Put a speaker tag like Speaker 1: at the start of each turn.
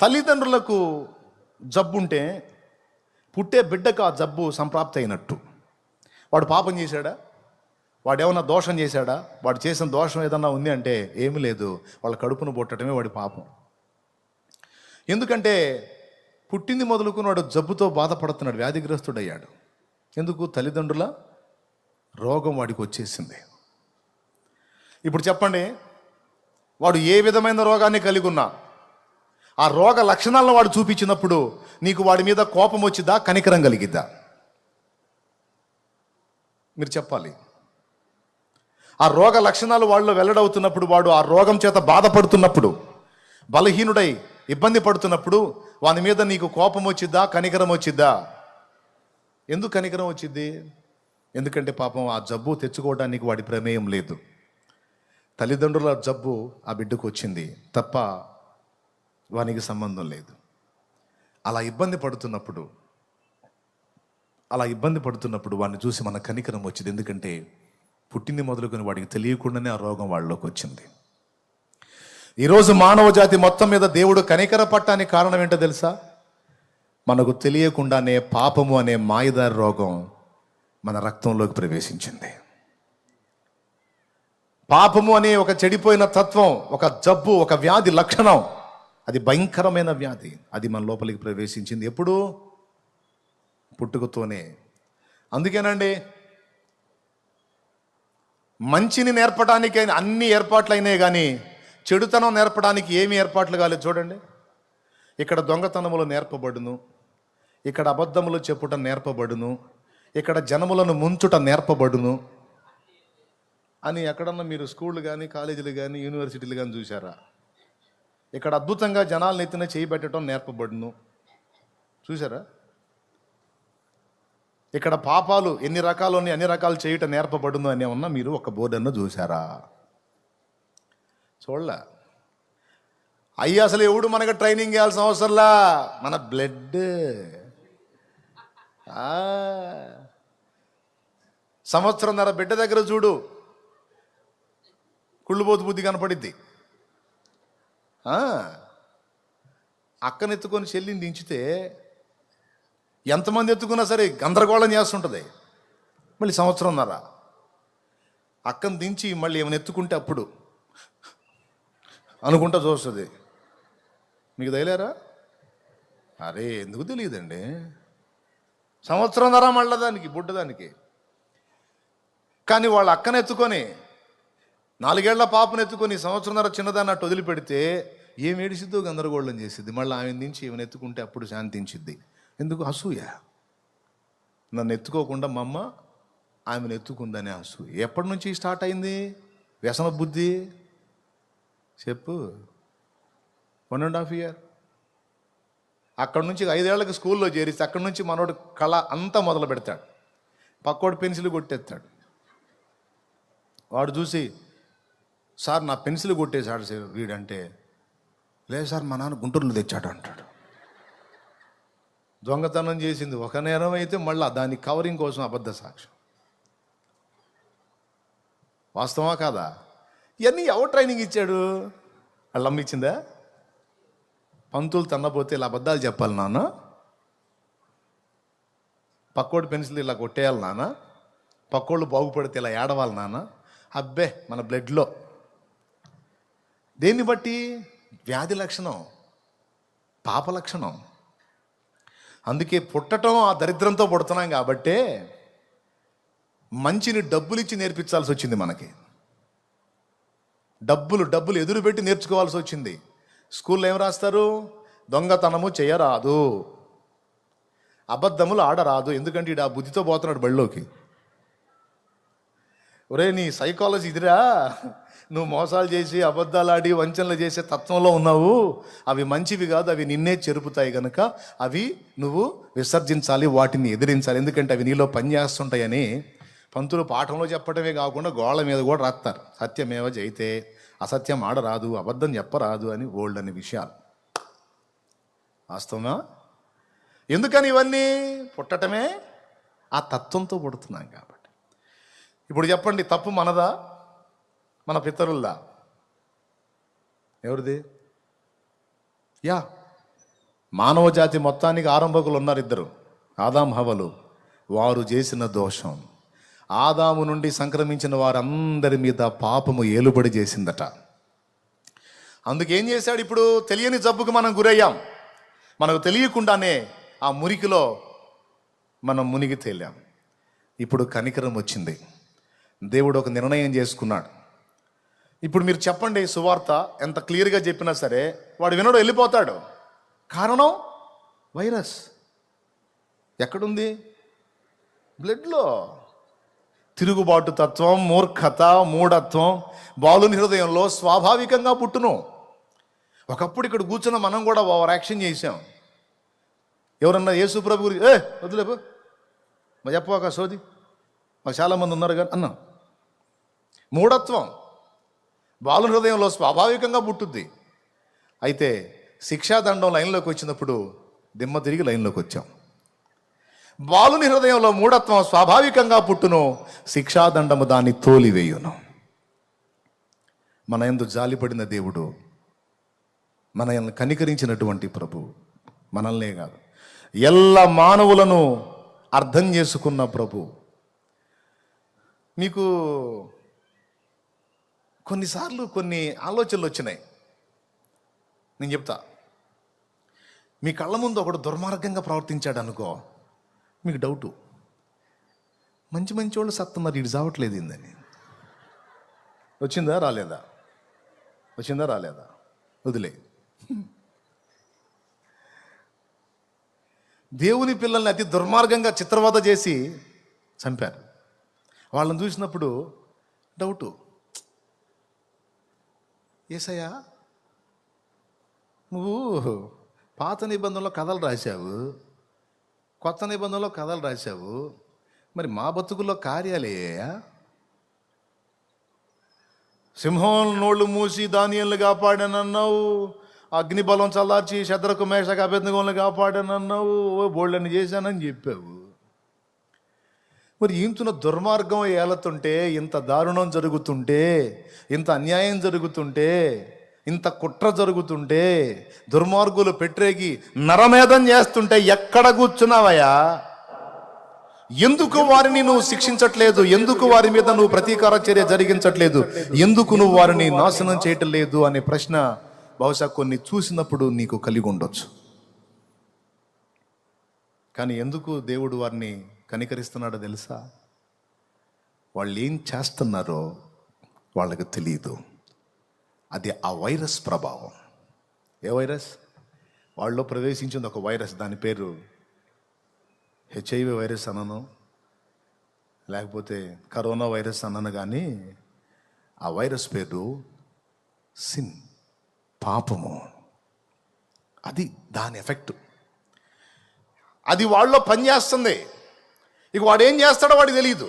Speaker 1: తల్లిదండ్రులకు జబ్బుంటే పుట్టే బిడ్డకు ఆ జబ్బు సంప్రాప్తి అయినట్టు. వాడు పాపం చేశాడా? వాడు ఏమైనా దోషం చేశాడా? వాడు చేసిన దోషం ఏదన్నా ఉంది అంటే ఏమీ లేదు. వాళ్ళ కడుపును పొట్టడమే వాడి పాపం. ఎందుకంటే పుట్టింది మొదలుకుని వాడు జబ్బుతో బాధపడుతున్నాడు వ్యాధిగ్రస్తుడయ్యాడు. ఎందుకు? తల్లిదండ్రుల రోగం వాడికి వచ్చేసింది. ఇప్పుడు చెప్పండి వాడు ఏ విధమైన రోగాన్ని కలిగి ఉన్నా? ఆ రోగ లక్షణాలను వాడు చూపించినప్పుడు నీకు వాడి మీద కోపం వచ్చిద్దా కనికరం కలిగిద్దా? మీరు చెప్పాలి. ఆ రోగ లక్షణాలు వాళ్ళు వెల్లడవుతున్నప్పుడు వాడు ఆ రోగం చేత బాధపడుతున్నప్పుడు బలహీనుడై ఇబ్బంది పడుతున్నప్పుడు వాని మీద నీకు కోపం వచ్చిద్దా కనికరం వచ్చిద్దా? ఎందుకు కనికరం వచ్చింది ఎందుకంటే పాపం ఆ జబ్బు తెచ్చుకోవడానికి వాడి ప్రమేయం లేదు. తల్లిదండ్రుల జబ్బు ఆ బిడ్డకు వచ్చింది. తప్ప వానికి సంబంధం లేదు. అలా ఇబ్బంది పడుతున్నప్పుడు అలా ఇబ్బంది పడుతున్నప్పుడు వాడిని చూసి మన కనికరం వచ్చింది. ఎందుకంటే పుట్టింది మొదలుకొని వాడికి తెలియకుండానే ఆ రోగం వాళ్ళలోకి వచ్చింది. ఈరోజు మానవ జాతి మొత్తం మీద దేవుడు కనికర పట్టానికి కారణం ఏంటో తెలుసా? మనకు తెలియకుండానే పాపము అనే మాయదారి రోగం మన రక్తంలోకి ప్రవేశించింది. పాపము అనే ఒక చెడిపోయిన తత్వం ఒక జబ్బు ఒక వ్యాధి లక్షణం అది భయంకరమైన వ్యాధి. అది మన లోపలికి ప్రవేశించింది. ఎప్పుడు? పుట్టుకతోనే. అందుకేనండి మంచిని నేర్పడానికి అన్ని ఏర్పాట్లు అయినాయి కానీ చెడుతనం నేర్పడానికి ఏమి ఏర్పాట్లు కాలేదు చూడండి. ఇక్కడ దొంగతనములు నేర్పబడును. ఇక్కడ అబద్ధములు చెప్పుట నేర్పబడును. ఇక్కడ జనములను ముంచుట నేర్పబడును. అని ఎక్కడన్నా మీరు స్కూళ్ళు కానీ కాలేజీలు కానీ యూనివర్సిటీలు కానీ చూసారా ఇక్కడ అద్భుతంగా జనాలు ఎత్తిన చేయబెట్టడం నేర్పబడును. చూసారా ఇక్కడ పాపాలు ఎన్ని రకాలు అన్ని రకాలు చేయటం నేర్పబడును అనే ఉన్న మీరు ఒక బోర్డನ್ನು చూసారా చూడలే? అయ్యి అసలు ఎవడు మనకు ట్రైనింగ్ చేయాల్సిన అవసరంలా మన బ్లడ్ సంవత్సరంన్నర బిడ్డ దగ్గర చూడు. కుళ్ళుబోతు బుద్ధి కనపడిద్ది. అక్కనెత్తుకొని చెల్లిని దించితే ఎంతమంది ఎత్తుకున్నా సరే గందరగోళం చేస్తుంటుంది. మళ్ళీ సంవత్సరంన్నర. అక్కను దించి మళ్ళీ ఏమైనా ఎత్తుకుంటే అప్పుడు అనుకుంటా చూస్తుంది. మీకు తెలియరా? అరే ఎందుకు తెలియదండి? సంవత్సరం ధర మళ్ళా దానికి బుడ్డదానికి కానీ వాళ్ళ అక్కను ఎత్తుకొని నాలుగేళ్ళ పాపను ఎత్తుకొని సంవత్సరంన్నర చిన్నదాన్ని అట్టు వదిలిపెడితే ఏం ఏడిసిద్దో గందరగోళం చేసిద్ది. మళ్ళీ ఆమె నుంచి ఈమెను ఎత్తుకుంటే అప్పుడు శాంతించిద్ది. ఎందుకు? అసూయ. నన్ను ఎత్తుకోకుండా మా అమ్మ ఆమెను ఎత్తుకుందనే అసూయ. ఎప్పటి నుంచి స్టార్ట్ అయింది? వ్యసన బుద్ధి. చెప్పు. One and half year. అక్కడ నుంచి ఐదేళ్ళకు స్కూల్లో చేరిస్తే అక్కడ నుంచి మనోడు కళ అంతా మొదలు పెడతాడు. పక్కోడు పెన్సిల్ కొట్టేస్తాడు. వాడు చూసి సార్ నా పెన్సిల్ కొట్టేశాడు సార్ వీడంటే. లేదు సార్ మా నాన్న గుంటూరులో తెచ్చాడు అంటాడు. దొంగతనం చేసింది ఒక నేరం అయితే మళ్ళా దాని కవరింగ్ కోసం అబద్ధ సాక్ష్యం. వాస్తవా కాదా? ఇవన్నీ ఎవరు ట్రైనింగ్ ఇచ్చాడు? వాళ్ళు అమ్మిచ్చిందా పంతులు తన్నపోతే ఇలా అబద్ధాలు చెప్పాలి నాన్న. పక్కోడు పెన్సిల్ ఇలా కొట్టేయాలి నాన్న. పక్కోళ్ళు బాగుపడితే ఇలా ఏడవాలి నాన్న. అబ్బే మన బ్లడ్లో దేన్ని బట్టి? వ్యాధి లక్షణం పాప లక్షణం. అందుకే పుట్టటం ఆ దరిద్రంతో పుడుతున్నాం కాబట్టే మంచిని డబ్బులు ఇచ్చి నేర్పించాల్సి వచ్చింది మనకి. డబ్బులు డబ్బులు ఎదురు పెట్టి నేర్చుకోవాల్సి వచ్చింది. స్కూల్లో ఏం రాస్తారు? దొంగతనము చేయరాదు. అబద్ధములు ఆడరాదు. ఎందుకంటే ఇడు ఆ బుద్ధితో పోతున్నాడు బళ్ళోకి. ఒరే నీ సైకాలజీ ఇదిరా. నువ్వు మోసాలు చేసి అబద్ధాలు ఆడి వంచనలు చేసే తత్వంలో ఉన్నావు. అవి మంచివి కాదు అవి నిన్నే చెరుపుతాయి కనుక అవి నువ్వు విసర్జించాలి వాటిని ఎదిరించాలి. ఎందుకంటే అవి నీలో పనిచేస్తుంటాయని పంతులు పాఠంలో చెప్పడమే కాకుండా గోళ్ళ మీద కూడా రాస్తారు. సత్యమేవ జైతే అసత్యం ఆడరాదు అబద్ధం చెప్పరాదు అని ఓల్డ్ అనే విషయాలు. వాస్తవమా ఎందుకని ఇవన్నీ? పుట్టటమే ఆ తత్వంతో పుడుతున్నాం కాబట్టి. ఇప్పుడు చెప్పండి తప్పు మనదా? మన పితరులదా ఎవరిది? యా. మానవ జాతి మొత్తానికి ఆరంభకులు ఉన్నారు ఇద్దరు ఆదాం హవలు. వారు చేసిన దోషం. ఆదాము నుండి సంక్రమించిన వారందరి మీద పాపము ఏలుబడి చేసిందట. అందుకేం చేశాడు ఇప్పుడు? తెలియని జబ్బుకు మనం గురయ్యాం. మనకు తెలియకుండానే ఆ మురికిలో మనం మునిగి తేలాం. ఇప్పుడు కనికరం వచ్చింది. దేవుడు ఒక నిర్ణయం చేసుకున్నాడు. ఇప్పుడు మీరు చెప్పండి సువార్త ఎంత క్లియర్గా చెప్పినా సరే వాడు వినడు వెళ్ళిపోతాడు. కారణం? వైరస్. ఎక్కడుంది? బ్లడ్లో. తిరుగుబాటు తత్వం మూర్ఖత మూఢత్వం బాలుని హృదయంలో స్వాభావికంగా పుట్టును. ఒకప్పుడు ఇక్కడ కూర్చున్న మనం కూడా ఓవర్ యాక్షన్ చేసాం ఎవరన్నా యేసు ప్రభు గురించి ఏ వదిలేపు. మా చెప్పవాక సోది మాకు చాలామంది ఉన్నారు కానీ అన్నా. మూఢత్వం. బాలుని హృదయంలో స్వాభావికంగా పుట్టుద్ది. అయితే శిక్షాదండం లైన్లోకి వచ్చినప్పుడు దిమ్మ తిరిగి లైన్లోకి వచ్చాం. బాలుని హృదయంలో మూఢత్వం స్వాభావికంగా పుట్టును శిక్షాదండము దాన్ని తోలివేయును. మన ఎందు జాలిపడిన దేవుడు మన కనికరించినటువంటి ప్రభు మనల్నే కాదు. ఎల్ల మానవులను అర్థం చేసుకున్న ప్రభు. మీకు కొన్నిసార్లు కొన్ని ఆలోచనలు వచ్చినాయి. నేను చెప్తా. మీ కళ్ళ ముందు ఒకడు దుర్మార్గంగా ప్రవర్తించాడు అనుకో మీకు డౌటు. మంచి మంచి వాళ్ళు సత్తున్నారు ఇటు చావట్లేదు ఏందని. వచ్చిందా రాలేదా? వచ్చిందా రాలేదా? వదిలే. దేవుని పిల్లల్ని అతి దుర్మార్గంగా చిత్రవద చేసి చంపారు. వాళ్ళని చూసినప్పుడు డౌటు. ఏసయ్యా నువ్వు పాత నిబంధనలో కథలు రాశావు కొత్త నిబంధనలో కథలు రాశావు మరి మా బతుకుల్లో కార్యాలయ్యా సింహం నోళ్ళు మూసి ధాన్యాలను కాపాడానన్నావు అగ్నిబలం చల్లార్చి శత్రకు మేషకు అభ్యర్థగంలో కాపాడానన్నావు ఓ బోళ్ళని చేశానని చెప్పావు. మరి ఇంతున దుర్మార్గం ఏలతుంటే ఇంత దారుణం జరుగుతుంటే ఇంత అన్యాయం జరుగుతుంటే ఇంత కుట్ర జరుగుతుంటే దుర్మార్గులు పెట్టేకి నరమేధం చేస్తుంటే ఎక్కడ కూర్చున్నావయ్యా? ఎందుకు వారిని నువ్వు శిక్షించట్లేదు? ఎందుకు వారి మీద నువ్వు ప్రతీకార చర్య జరిగించట్లేదు? ఎందుకు నువ్వు వారిని నాశనం చేయటం లేదు అనే ప్రశ్న బహుశా కొన్ని చూసినప్పుడు నీకు కలిగి ఉండొచ్చు. కానీ ఎందుకు దేవుడు వారిని కనికరిస్తున్నాడో తెలుసా? వాళ్ళు ఏం చేస్తున్నారో వాళ్ళకి తెలియదు అది ఆ వైరస్ ప్రభావం. ఏ వైరస్? వాళ్ళలో ప్రవేశించింది ఒక వైరస్. దాని పేరు హెచ్ఐవి వైరస్ అనను. లేకపోతే కరోనా వైరస్ అనను కానీ ఆ వైరస్ పేరు సిన్ పాపము. అది దాని ఎఫెక్ట్. అది వాళ్ళలో పనిచేస్తుంది. ఇక వాడు ఏం చేస్తాడో వాడికి తెలియదు